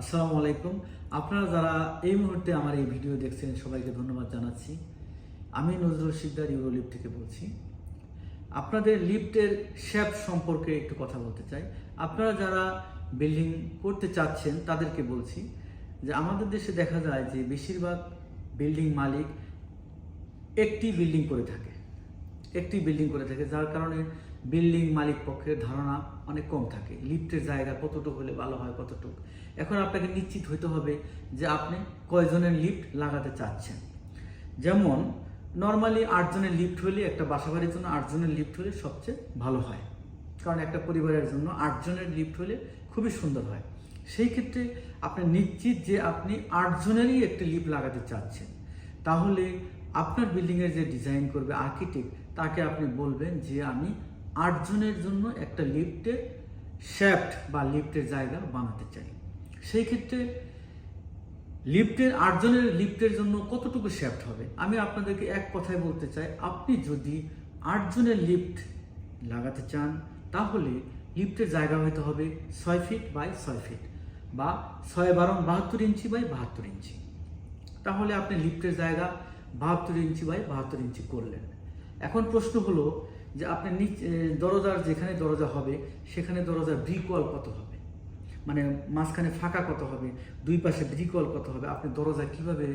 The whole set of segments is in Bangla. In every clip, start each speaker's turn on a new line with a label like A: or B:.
A: আসসালামু আলাইকুম। আপনারা যারা এই মুহূর্তে আমার এই ভিডিও দেখছেন, সবাইকে ধন্যবাদ জানাচ্ছি। আমি নজরুল শিকদার ইউরোলিফট থেকে বলছি। আপনাদের লিফটের শেপ সম্পর্কে একটু কথা বলতে চাই। আপনারা যারা বিল্ডিং করতে চাচ্ছেন, তাদেরকে বলছি যে আমাদের দেশে দেখা যায় যে বেশিরভাগ বিল্ডিং মালিক একটি বিল্ডিং করে থাকে। একটি বিল্ডিং করে থাকে, যার কারণে বিল্ডিং মালিক পক্ষের ধারণা অনেক কম থাকে। লিফটের জায়গা কতটুকু হলে ভালো হয়, কতটুকু? এখন আপনাকে নিশ্চিত হইতে হবে যে আপনি কয়জনের লিফট লাগাতে চাচ্ছেন। যেমন নর্মালি আটজনের লিফট হলে একটা বাসাবাড়ির জন্য আটজনের লিফট হলে সবচেয়ে ভালো হয়। কারণ একটা পরিবারের জন্য আটজনের লিফট হলে খুবই সুন্দর হয়। সেই ক্ষেত্রে আপনি নিশ্চিত যে আপনি আটজনেরই একটি লিফট লাগাতে চাচ্ছেন। তাহলে আপনার বিল্ডিংয়ের যে ডিজাইন করবে আর্কিটেক্ট তাকে আপনি বলবেন যে আমি আটজনের জন্য একটা লিফটের শ্যাফট বা লিফটের জায়গা বানাতে চাই। সেই ক্ষেত্রে লিফটের আটজনের লিফটের জন্য কতটুকু শ্যাফ্ট হবে? আমি আপনাদেরকে এক কথায় বলতে চাই, আপনি যদি আটজনের লিফট লাগাতে চান, তাহলে লিফটের জায়গা হতে হবে ছয় ফিট বাই ছয় ফিট বা ছয় বারো বাহাত্তর ইঞ্চি বাই বাহাত্তর ইঞ্চি। তাহলে আপনি লিফটের জায়গা বাহাত্তর ইঞ্চি বাই বাহাত্তর ইঞ্চি করলেন। এখন প্রশ্ন হলো যে আপনি নিচ দরজার যেখানে দরজা হবে, সেখানে দরজার ব্রিক ওয়াল কত হবে? মানে মাঝখানে ফাঁকা কত হবে? দুই পাশে ব্রিক ওয়াল কত হবে? আপনি দরজা কীভাবে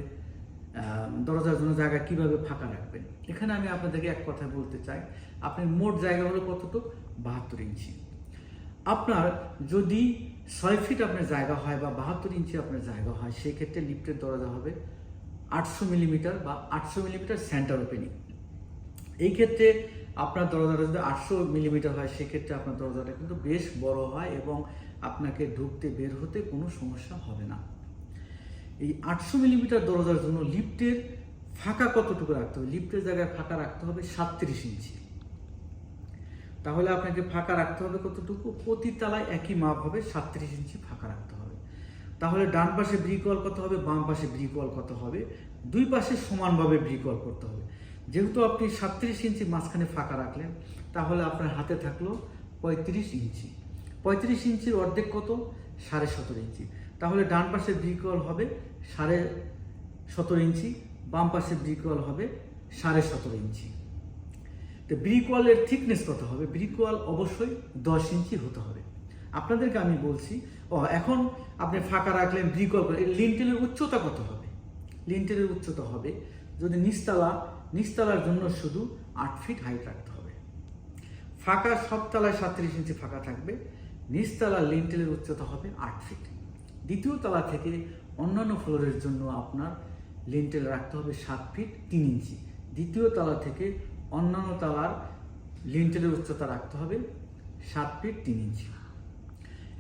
A: দরজার জন্য জায়গা কীভাবে ফাঁকা রাখবেন? এখানে আমি আপনাদেরকে এক কথা বলতে চাই আপনি মোট জায়গা হলো কতটুকু? বাহাত্তর ইঞ্চি। আপনার যদি ছয় ফিট আপনার জায়গা হয় বা বাহাত্তর ইঞ্চি আপনার জায়গা হয় সেই ক্ষেত্রে লিফটের দরজা হবে আটশো মিলিমিটার বা আটশো মিলিমিটার সেন্টার ওপেনিং। এই ক্ষেত্রে আপনার দরজাটা যদি আটশো মিলিমিটার হয়, সেক্ষেত্রে আপনার দরজাটা কিন্তু বেশ বড় হয় এবং আপনাকে ঢুকতে বের হতে কোনো সমস্যা হবে না। এই আটশো মিলিমিটার দরজার জন্য লিফটের ফাঁকা কতটুকু রাখতে হবে? লিফটের জায়গায় ফাঁকা রাখতে হবে সাতত্রিশ ইঞ্চি। তাহলে আপনাকে ফাঁকা রাখতে হবে কতটুকু? প্রতি তলায় একই মাপ হবে, সাতত্রিশ ইঞ্চি ফাঁকা রাখতে হবে। তাহলে ডান পাশে ব্রিক ওয়াল কত হবে? বাম পাশে ব্রিক ওয়াল কত হবে? দুই পাশে সমানভাবে ব্রিক ওয়াল করতে হবে। যেহেতু আপনি সাতত্রিশ ইঞ্চি মাঝখানে ফাঁকা রাখলেন, তাহলে আপনার হাতে থাকল পঁয়ত্রিশ ইঞ্চি। পঁয়ত্রিশ ইঞ্চির অর্ধেক কত? সাড়ে সতেরো ইঞ্চি। তাহলে ডান পাশে ব্রিক ওয়াল হবে সাড়ে সতেরো ইঞ্চি, বাম পাশে ব্রিক ওয়াল হবে সাড়ে সতেরো ইঞ্চি। তো ব্রিক ওয়ালের থিকনেস কত হবে? ব্রিক ওয়াল অবশ্যই দশ ইঞ্চি হতে হবে। আপনাদেরকে আমি বলছি, ও, এখন আপনি ফাঁকা রাখলেন ব্রিক ওয়াল লিন্টেলের উচ্চতা কত হবে? লিন্টেলের উচ্চতা হবে, যদি নিচতলা নিচতলার জন্য শুধু আট ফিট হাইট রাখতে হবে। ফাঁকা সব তলায় সাতত্রিশ ইঞ্চি ফাঁকা থাকবে। নিচতলা লিন্টেলের উচ্চতা হবে আট ফিট দ্বিতীয় তলা থেকে অন্যান্য ফ্লোরের জন্য আপনার লিন্টেল রাখতে হবে সাত ফিট তিন ইঞ্চি দ্বিতীয় তলা থেকে অন্যান্য তলার লিন্টেলের উচ্চতা রাখতে হবে সাত ফিট তিন ইঞ্চি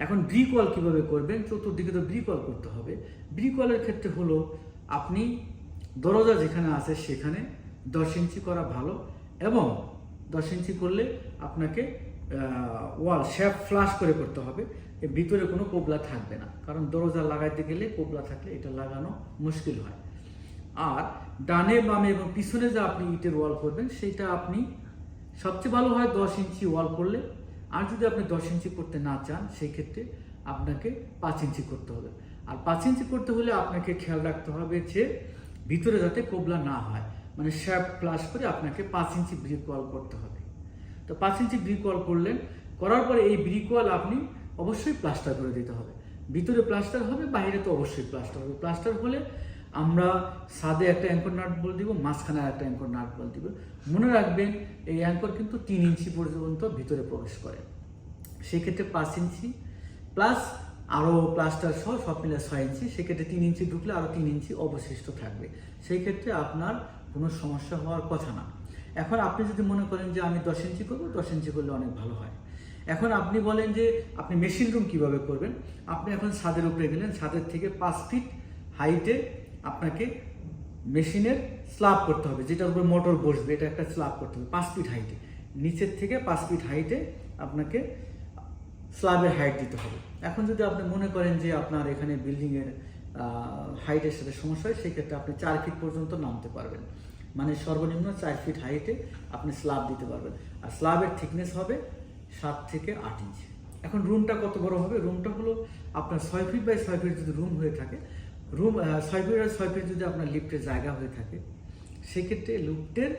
A: এখন ব্রিক ওয়াল কীভাবে করবেন? চতুর্দিকে তো ব্রিক ওয়াল করতে হবে। ব্রিক ওয়ালের ক্ষেত্রে হলো আপনি দরজা যেখানে আছে সেখানে দশ ইঞ্চি করা ভালো এবং দশ ইঞ্চি করলে আপনাকে ওয়াল শ্যাপ ফ্লাশ করে করতে হবে। ভিতরে কোনো কোবলা থাকবে না। কারণ দরজা লাগাইতে গেলে কোবলা থাকলে এটা লাগানো মুশকিল হয়। আর ডানে, বামে এবং পিছনে যা আপনি ইটের ওয়াল করবেন সেটা আপনি, সবচেয়ে ভালো হয় দশ ইঞ্চি ওয়াল করলে। আর যদি আপনি দশ ইঞ্চি করতে না চান সেই ক্ষেত্রে আপনাকে পাঁচ ইঞ্চি করতে হবে। আর পাঁচ ইঞ্চি করতে হলে আপনাকে খেয়াল রাখতে হবে যে, ভিতরে যাতে কোবলা না হয়। মানে শ্যাপ প্লাস করে আপনাকে পাঁচ ইঞ্চি ব্রিক ওয়াল করতে হবে। তো পাঁচ ইঞ্চি ব্রিক ওয়াল করলেন, করার পরে এই ব্রিক ওয়াল আপনি অবশ্যই প্লাস্টার করে দিতে হবে। ভিতরে প্লাস্টার হবে, বাইরে তো অবশ্যই প্লাস্টার হবে। প্লাস্টার হলে আমরা সাদে একটা অ্যাঙ্কর নাট বল দিব, মাঝখানে একটা অ্যাঙ্কর নাট বল দিব। মনে রাখবেন, এই অ্যাঙ্কর কিন্তু তিন ইঞ্চি পর্যন্ত ভিতরে প্রবেশ করে। সেক্ষেত্রে পাঁচ ইঞ্চি প্লাস আরও প্লাস্টার সহ সব মিলে ছয় ইঞ্চি সেক্ষেত্রে তিন ইঞ্চি ঢুকলে আরও তিন ইঞ্চি অবশিষ্ট থাকবে। সেই ক্ষেত্রে আপনার কোনো সমস্যা হওয়ার কথা না। এখন আপনি যদি মনে করেন যে আমি দশ ইঞ্চি করব, দশ ইঞ্চি করলে অনেক ভালো হয়। এখন আপনি বলেন যে আপনি মেশিন রুম কীভাবে করবেন? আপনি এখন ছাদের উপরে গেলেন, ছাদের থেকে পাঁচ ফিট হাইটে আপনাকে মেশিনের স্ল্যাব করতে হবে, যেটার উপর মোটর বসবে, এটা একটা স্ল্যাব করতে হবে, পাঁচ ফিট হাইটে নিচের থেকে পাঁচ ফিট হাইটে আপনাকে স্ল্যাবের হাইট দিতে হবে। এখন যদি আপনি মনে করেন যে আপনার এখানে বিল্ডিংয়ের হাইটের সাথে সমস্যা হয়, সেক্ষেত্রে আপনি চার ফিট পর্যন্ত নামতে পারবেন। মানে সর্বনিম্ন চার ফিট হাইটে আপনি স্ল্যাব দিতে পারবেন। আর স্ল্যাবের থিকনেস হবে সাত থেকে আট ইঞ্চি এখন রুমটা কত বড় হবে? রুমটা হলো আপনার ছয় ফিট বাই ছয় ফিট যদি রুম হয়ে থাকে রুম ছয় ফিট বাই ছয় ফিট যদি আপনার লিফটের জায়গা হয়ে থাকে, সেক্ষেত্রে লিফটের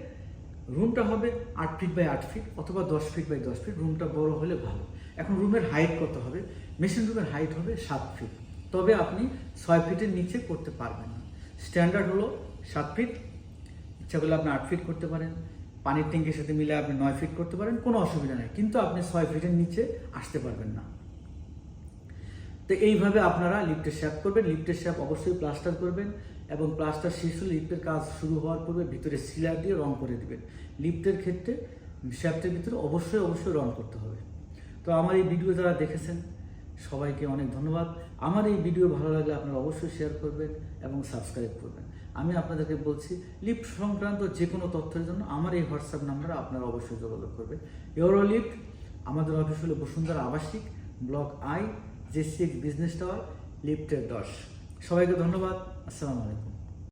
A: রুমটা হবে আট ফিট বাই আট ফিট অথবা দশ ফিট বাই দশ ফিট রুমটা বড় হলে ভালো। এখন রুমের হাইট কত হবে? মেশিন রুমের হাইট হবে সাত ফিট তবে আপনি ছয় ফিটের নিচে করতে পারবেন না। স্ট্যান্ডার্ড হলো সাত ফিট। ইচ্ছা করলে আপনি আট ফিট করতে পারেন। পানির ট্যাঙ্কের সাথে মিলে আপনি নয় ফিট করতে পারেন, কোনো অসুবিধা নেই। কিন্তু আপনি ছয় ফিটের নিচে আসতে পারবেন না। তো এইভাবে আপনারা লিফটের শ্যাপ করবেন। লিফটের শ্যাপ অবশ্যই প্লাস্টার করবেন এবং প্লাস্টার শেষ হলে লিফটের কাজ শুরু হওয়ার পূর্বে ভিতরে সিলার দিয়ে রং করে দিবেন। লিফটের ক্ষেত্রে শ্যাপটের ভিতরে অবশ্যই অবশ্যই রং করতে হবে। তো আমার এই ভিডিও যারা দেখেছেন সবাইকে অনেক ধন্যবাদ। আমার এই ভিডিও ভালো লাগলে আপনারা অবশ্যই শেয়ার করবেন এবং সাবস্ক্রাইব করবেন। আমি আপনাদেরকে বলছি লিফট সংক্রান্ত যে কোনো তথ্যের জন্য আমার এই হোয়াটসঅ্যাপ নাম্বারে আপনারা অবশ্যই যোগাযোগ করবেন। ইউরো লিফট আমাদের অফিস হলো বসুন্ধরা আবাসিক ব্লক আই জেসিক বিজনেস টাওয়ার লিফটের দশ। সবাইকে ধন্যবাদ, আসসালামু আলাইকুম।